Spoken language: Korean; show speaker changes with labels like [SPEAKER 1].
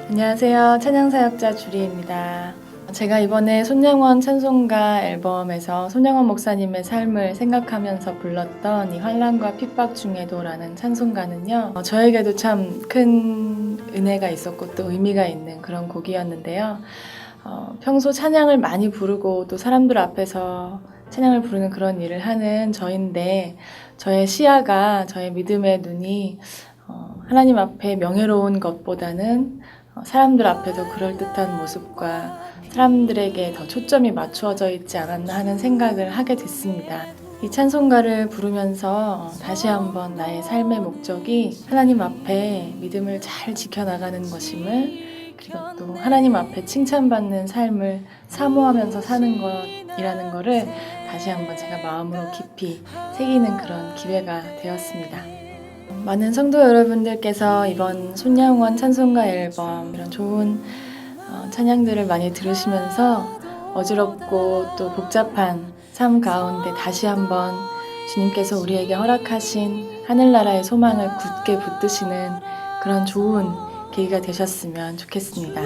[SPEAKER 1] 안녕하세요. 찬양사역자 주리입니다. 제가 이번에 손양원 찬송가 앨범에서 손양원 목사님의 삶을 생각하면서 불렀던 이 환란과 핍박 중에도라는 찬송가는요. 어, 저에게도 참 큰 은혜가 있었고 또 의미가 있는 그런 곡이었는데요. 어, 평소 찬양을 많이 부르고 또 사람들 앞에서 찬양을 부르는 그런 일을 하는 저인데 저의 시야가 저의 믿음의 눈이 어, 하나님 앞에 명예로운 것보다는 어, 사람들 앞에서 그럴듯한 모습과 사람들에게 더 초점이 맞추어져 있지 않았나 하는 생각을 하게 됐습니다. 이 찬송가를 부르면서 어, 다시 한번 나의 삶의 목적이 하나님 앞에 믿음을 잘 지켜나가는 것임을 그리고 또 하나님 앞에 칭찬받는 삶을 사모하면서 사는 것이라는 것을 다시 한번 제가 마음으로 깊이 새기는 그런 기회가 되었습니다. 많은 성도 여러분들께서 이번 손양원 찬송가 앨범 이런 좋은 어, 찬양들을 많이 들으시면서 어지럽고 또 복잡한 삶 가운데 다시 한번 주님께서 우리에게 허락하신 하늘나라의 소망을 굳게 붙드시는 그런 좋은 계기가 되셨으면 좋겠습니다.